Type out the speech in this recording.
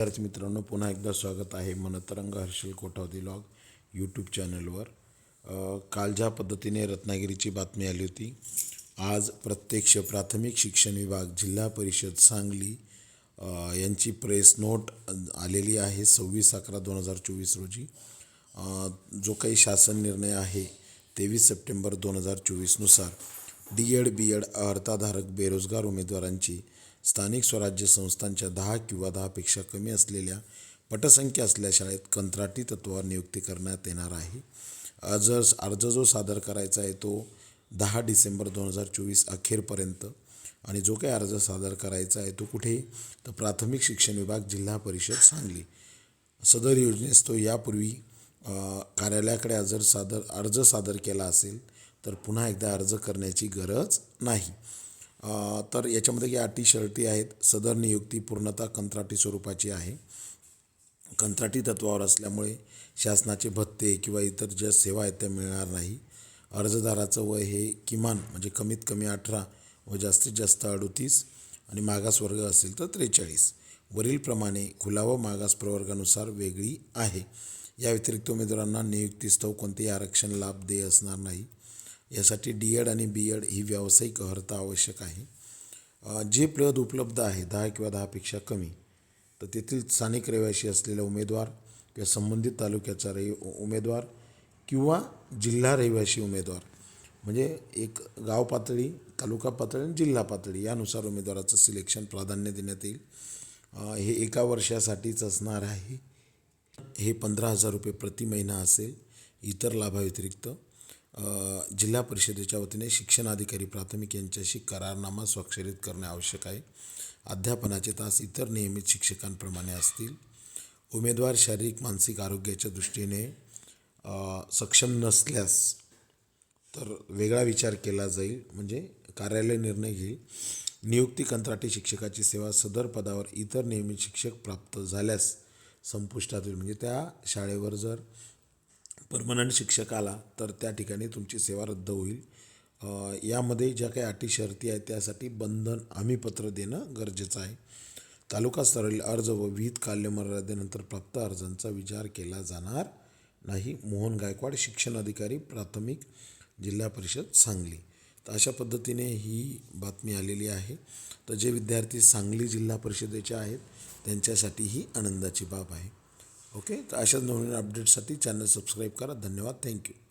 विद्यार्थी मित्रांनो पुन्हा एकदा स्वागत आहे मनतरंग हर्षल कोठावदी लॉग यूट्यूब चॅनलवर काल ज्या पद्धतीने रत्नागिरीची बातमी आली होती आज प्रत्यक्ष प्राथमिक शिक्षण विभाग जिल्हा परिषद सांगली यांची प्रेस नोट आलेली आहे सव्वीस अकरा दोन हजार चोवीस रोजी. जो काही शासन निर्णय आहे तेवीस सप्टेंबर दोन हजार चोवीसनुसार डी एड बी एड अर्थाधारक बेरोजगार उमेदवारांची स्थानिक स्वराज्य संस्थांच्या दहा किंवा दहापेक्षा कमी असलेल्या पटसंख्या असल्या शाळेत कंत्राटी तत्वावर नियुक्ती करण्यात येणार आहे. अर्ज अर्ज जो सादर करायचा आहे तो दहा डिसेंबर दोन हजार चोवीस अखेरपर्यंत आणि जो काही अर्ज सादर करायचा आहे तो कुठे? तर प्राथमिक शिक्षण विभाग जिल्हा परिषद सांगली. सदर योजनेस तो यापूर्वी कार्यालयाकडे अर्ज सादर अर्ज सादर केला असेल. तर पुन्हा एकदा अर्ज करण्याची गरज नाही. तर याच्यामध्ये काही अटी शर्टी आहेत. सदर नियुक्ती पूर्णतः कंत्राटी स्वरूपाची आहे. कंत्राटी तत्वावर असल्यामुळे शासनाचे भत्ते किंवा इतर ज्या सेवा आहेत त्या मिळणार नाही. अर्जदाराचं वय हे किमान म्हणजे कमीत कमी अठरा व जास्तीत जास्त अडतीस आणि मागासवर्ग असेल तर त्रेचाळीस. वरीलप्रमाणे खुला व मागास प्रवर्गानुसार वेगळी आहे. या व्यतिरिक्त उमेदवारांना नियुक्तीस्तव कोणतेही आरक्षण लाभ देय असणार नाही. यासाठी डी एड आणि बी एड ही व्यावसायिक अर्हता आवश्यक आहे. जे पद उपलब्ध आहे दहा किंवा दहापेक्षा कमी तर तेथील स्थानिक रहिवासी असलेला उमेदवार किंवा संबंधित तालुक्याचा रहि उमेदवार किंवा जिल्हा रहिवासी उमेदवार म्हणजे एक गाव पातळी तालुका पातळी आणि जिल्हा पातळी यानुसार उमेदवाराचं सिलेक्शन प्राधान्य देण्यात येईल. हे एका वर्षासाठीच असणार आहे. हे पंधरा हजार रुपये प्रति महिना असेल इतर लाभाव्यतिरिक्त. जिल्हा परिषदेच्या वतीने शिक्षणाधिकारी प्राथमिक यांच्याशी करारनामा स्वाक्षरित करणे आवश्यक आहे. अध्यापनाचे तास इतर नियमित शिक्षकांप्रमाणे असतील. उमेदवार शारीरिक मानसिक आरोग्याच्या दृष्टीने सक्षम नसल्यास तर वेगळा विचार केला जाईल. म्हणजे कार्यालय निर्णय घेईल. नियुक्ती कंत्राटी शिक्षकाची सेवा सदर पदावर इतर नियमित शिक्षक प्राप्त झाल्यास संपुष्टात येईल. म्हणजे त्या शाळेवर जर परमनंट शिक्षक आला तर त्या ठिकाणी तुमची सेवा रद्द होईल. यामध्ये ज्या काही अटी शर्ती आहेत त्यासाठी बंधन हमीपत्र देणं गरजेचं आहे. तालुका स्तरावरील अर्ज व विहित काल्यमर्यादेनंतर प्राप्त अर्जांचा विचार केला जाणार नाही मोहन गायकवाड शिक्षण अधिकारी प्राथमिक जिल्हा परिषद सांगली. तर अशा पद्धतीने ही बातमी आलेली आहे. तर जे विद्यार्थी सांगली जिल्हा परिषदेचे आहेत त्यांच्यासाठी ही आनंदाची बाब आहे. ओके? तर अशाच नवीन अपडेटसाठी चॅनल सबस्क्राईब करा. धन्यवाद. थँक्यू